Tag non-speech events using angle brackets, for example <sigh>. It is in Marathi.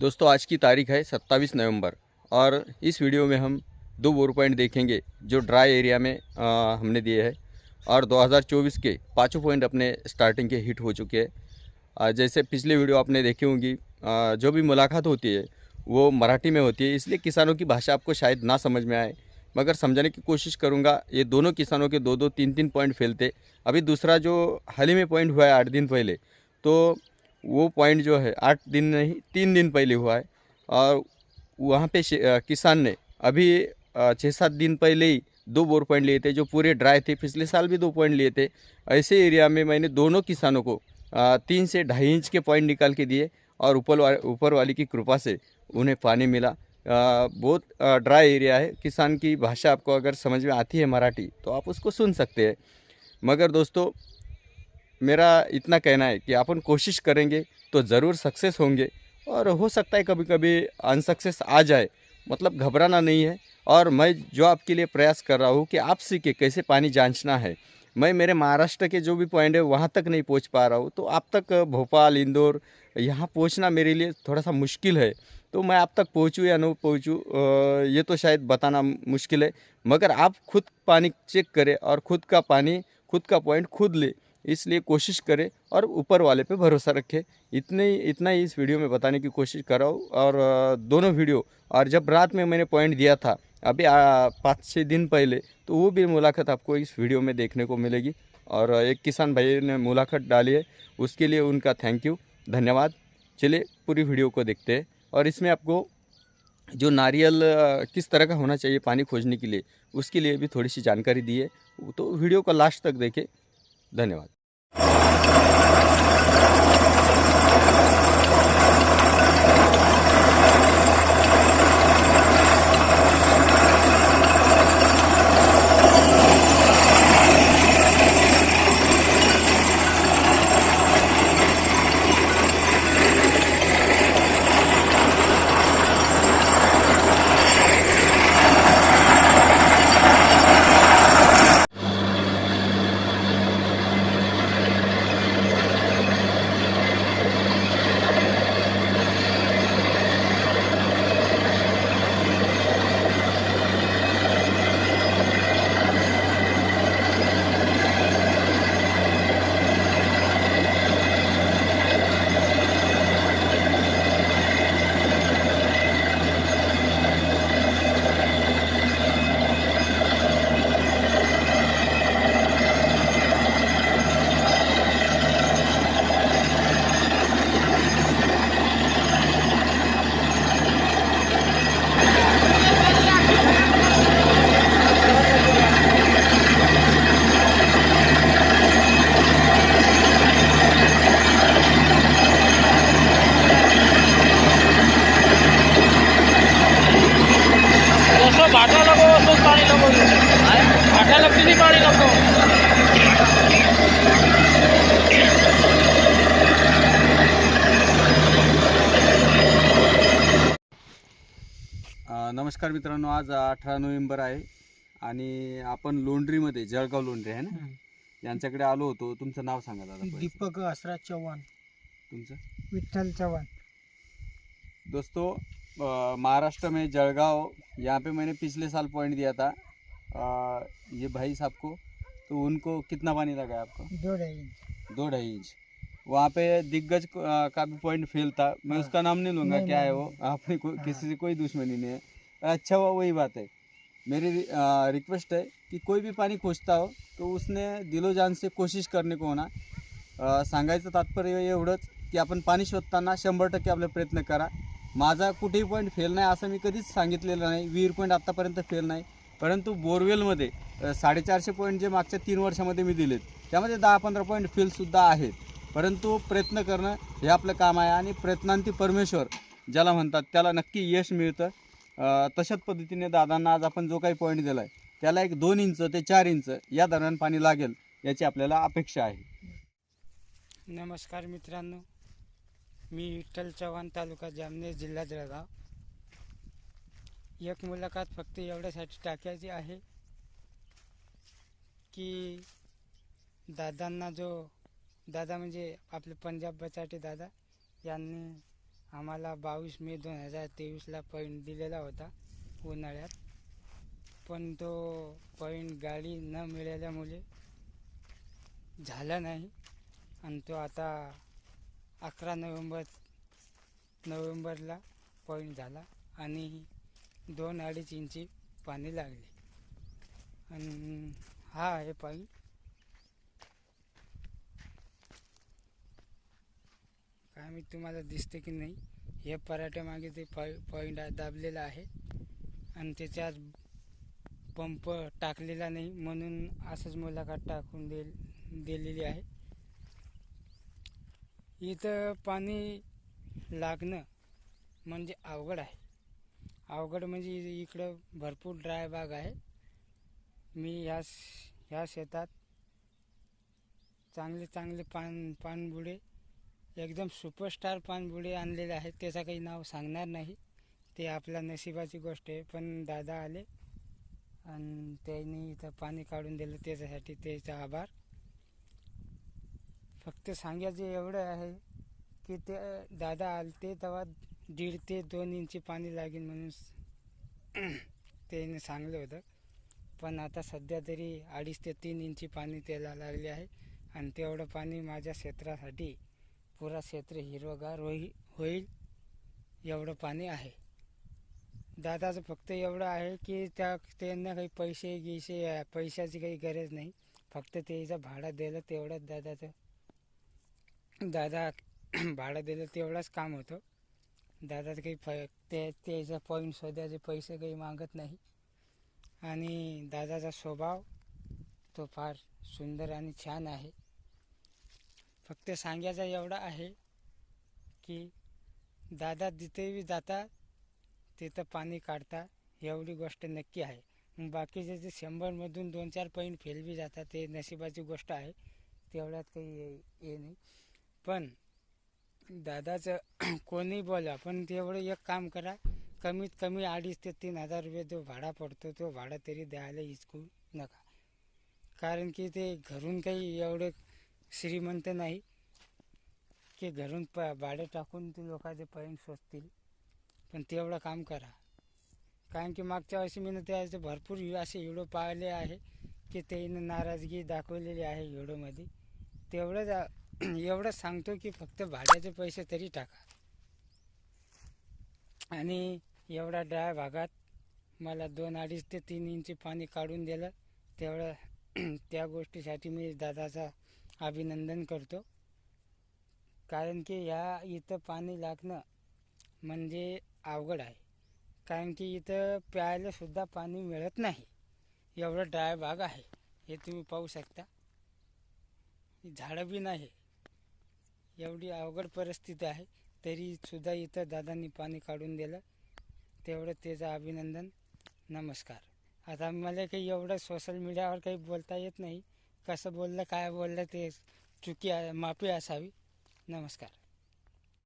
दोस्तों आज की तारीख है 27 नवंबर और इस वीडियो में हम दो बोर पॉइंट देखेंगे जो ड्राई एरिया में आ, हमने दिए हैं और 2024 के पाँचों पॉइंट अपने स्टार्टिंग के हिट हो चुके हैं। जैसे पिछले वीडियो आपने देखी होंगी जो भी मुलाकात होती है वो मराठी में होती है इसलिए किसानों की भाषा आपको शायद ना समझ में आए। मगर समझाने की कोशिश करूँगा ये दोनों किसानों के दो दो तीन तीन पॉइंट फैलते। अभी दूसरा जो हाल ही में पॉइंट हुआ है आठ दिन पहले तो वो पॉइंट जो है आठ दिन नहीं तीन दिन पहले हुआ है। और वहाँ पे किसान ने अभी छः सात दिन पहले ही दो बोर पॉइंट लिए थे जो पूरे ड्राई थे पिछले साल भी दो पॉइंट लिए थे। ऐसे एरिया में मैंने दोनों किसानों को तीन से ढाई इंच के पॉइंट निकाल के दिए और ऊपर वाले ऊपर वाली की कृपा से उन्हें पानी मिला। अ, बहुत ड्राई एरिया है। किसान की भाषा आपको अगर समझ में आती है मराठी तो आप उसको सुन सकते हैं। मगर दोस्तों मेरा इतना कहना है कि अपन कोशिश करेंगे तो ज़रूर सक्सेस होंगे। और हो सकता है कभी कभी अनसक्सेस आ जाए मतलब घबराना नहीं है। और मैं जो आपके लिए प्रयास कर रहा हूँ कि आप सीखे कैसे पानी जांचना है, मैं मेरे महाराष्ट्र के जो भी पॉइंट है वहाँ तक नहीं पहुँच पा रहा हूँ। तो आप तक भोपाल, इंदौर, यहाँ पहुँचना मेरे लिए थोड़ा सा मुश्किल है। तो मैं आप तक पहुँचूँ या न पहुँचूँ ये तो शायद बताना मुश्किल है। मगर आप खुद पानी चेक करें और खुद का पानी, खुद का पॉइंट खुद ले। इसलिए कोशिश करें और ऊपर वाले पे भरोसा रखें। इतने इतना ही इस वीडियो में बताने की कोशिश कर रहा हूँ और दोनों वीडियो और जब रात में मैंने पॉइंट दिया था, अभी पाँच छः दिन पहले तो वो भी मुलाकात आपको इस वीडियो में देखने को मिलेगी। और एक किसान भाई ने मुलाकात डाली है, उसके लिए उनका थैंक यू, धन्यवाद। चलिए, पूरी वीडियो को देखते हैं और इसमें आपको जो नारियल किस तरह का होना चाहिए पानी खोजने के लिए, उसके लिए भी थोड़ी सी जानकारी दी है। तो वीडियो को लास्ट तक देखें। धन्यवाद जसं भाटा नको असंच पाणी नको भाटा लागते ती पाणी नको अ, नमस्कार मित्रांनो आज अठरा नोव्हेंबर आहे आणि आपण लोंढरीमध्ये जळगाव लोंढरी आहे ना? यांच्याकडे आलो होतो. तुमचं नाव सांगा दादा पहिलं. दीपक असराज चव्हाण. तुमचं? विठ्ठल चव्हाण. दोस्तों अ, महाराष्ट्र में जलगांव यहाँ पे मैंने पिछले साल पॉइंट दिया था। अ, ये भाई साहब को तो उनको कितना पानी लगा है आपको? दो ढाई दो ढाई इंच। वहाँ पे दिग्गज को- अ, का भी पॉइंट फेल था। मैं हाँ। उसका नाम नहीं लूँगा नहीं, क्या नहीं, है वो? नहीं। आपने को, हाँ। किसी से कोई दुश्मनी नहीं है। अच्छा हुआ वही बात है। मेरी रिक्वेस्ट है कि कोई भी पाणी खोजता हो तो उसने दिलोजान से कोशिश करणे को होणार सांगायचं तात्पर्य एवढंच की आपण पाणी शोधताना शंभर टक्के आपले प्रयत्न करा। माझा कुठेही पॉईंट फेल नाही असं मी कधीच सांगितलेलं नाही. विहीर पॉईंट आत्तापर्यंत फेल नाही. परंतु बोरवेलमध्ये साडेचारशे पॉईंट जे मागच्या तीन वर्षामध्ये मी दिलेत त्यामध्ये दहा पंधरा पॉईंट फेलसुद्धा आहेत. परंतु प्रयत्न करणं हे आपलं काम आहे आणि प्रयत्नांती परमेश्वर ज्याला म्हणतात त्याला नक्की यश मिळतं. तशाच पद्धतीने दादांना आज आपण जो काही पॉईंट दिला आहे त्याला एक दोन इंच ते चार इंच या दरम्यान पाणी लागेल याची आपल्याला अपेक्षा आहे. नमस्कार मित्रांनो मी विठ्ठल चव्हाण तालुका जामनेर जिल्हा जळगाव. एक मुलाखत फक्त एवढ्यासाठी टाकायची आहे की दादांना जो दादा म्हणजे आपले पंजाब बचाटे दादा यांनी आम्हाला बावीस मे दोन हजार तेवीसला पॉईंट दिलेला होता उन्हाळ्यात. पण तो पॉईंट गाडी न मिळाल्यामुळे झाला नाही. आणि तो आता अकरा नोव्हेंबर नोव्हेंबरला पॉईंट झाला आणि दोन अडीच इंची पाणी लागले. आणि हा आहे पॉईंट काय मी तुम्हाला दिसते की नाही हे पराठ्यामागे ते पॉई पॉईंट दाबलेला आहे. आणि त्याच्यात पंप टाकलेला नाही म्हणून असंच मुलाखत टाकून दे दिलेली आहे. इथं पाणी लागणं म्हणजे अवघड आहे. अवघड म्हणजे इ- इकडं भरपूर ड्राय बाग आहे. मी ह्या श- ह्या शेतात चांगले चांगले पान पानबुडे एकदम सुपरस्टार पाणबुडे आणलेले आहेत. त्याचं काही नाव सांगणार नाही. ते आपल्या नशिबाची गोष्ट आहे. पण दादा आले. आणि त्यांनी इथं पाणी काढून दिलं. त्याच्यासाठी त्याचा आभार. फक्त सांगायचं एवढं आहे की ते दादा आलते तेव्हा दीड ते दोन इंची पाणी लागेल म्हणून <clears throat> त्याने सांगलं होतं. पण आता सध्या तरी अडीच ते तीन इंची पाणी त्याला लागले आहे. आणि तेवढं पाणी माझ्या क्षेत्रासाठी पुरा क्षेत्र हिरवगार होई होईल एवढं पाणी आहे. दादाचं फक्त एवढं आहे की त्या त्यांना काही पैसे गिसे पैशाची काही गरज नाही. फक्त त्याचा भाडं दिलं तेवढंच दादाचं दादा <clears throat> भाडं दिलं तेवढंच काम होतं. दादाचं काही फ ते त्याचा पॉईंट शोधायचे पैसे काही मागत नाही. आणि दादाचा स्वभाव तो फार सुंदर आणि छान आहे. फक्त सांगायचा एवढा आहे की दादा जिथे जाता तिथं पाणी काढता एवढी गोष्ट नक्की आहे. मग बाकीचे जे शंभरमधून दोन चार पॉईंट फेल बी जातात ते नशिबाची गोष्ट आहे. तेवढ्यात काही हे- हे नाही. पण दादाचं <clears throat> कोणी बोला पण तेवढं एक काम करा कमीत कमी अडीच ते तीन हजार रुपये जो भाडा पडतो तो भाडा तरी द्यायला हिचकू नका. कारण की ते घरून काही एवढे श्रीमंत नाही की घरून प भाडे टाकून ते लोकांचे पैन सोचतील पण तेवढं काम करा. कारण की मागच्या वर्षी मी त्याचे भरपूर असे व्हिडिओ पाहिले आहे की त्यानं नाराजगी दाखवलेली आहे व्हिडिओमध्ये. तेवढंच एवढं एवढंच सांगतो की फक्त भाड्याचे पैसे तरी टाका. आणि एवढा ड्राय भागात मला दोन अडीच ते तीन इंची पाणी काढून दिलं. तेवढं त्या गोष्टीसाठी मी दादाचा अभिनंदन करतो. कारण की ह्या इथं पाणी लागणं म्हणजे अवघड आहे. कारण की इथं प्यायलासुद्धा पाणी मिळत नाही. एवढं ड्राय भाग आहे. हे तुम्ही पाहू शकता. झाडं बी नाही. एवढी अवघड परिस्थिती आहे. तरी सुद्धा इथं दादांनी पाणी काढून दिलं. तेवढं त्याचं अभिनंदन. नमस्कार. आता मला काही एवढं सोशल मीडियावर काही बोलता येत नाही. कसं बोललं काय बोललं ते चुकी आहे माफी असावी. नमस्कार.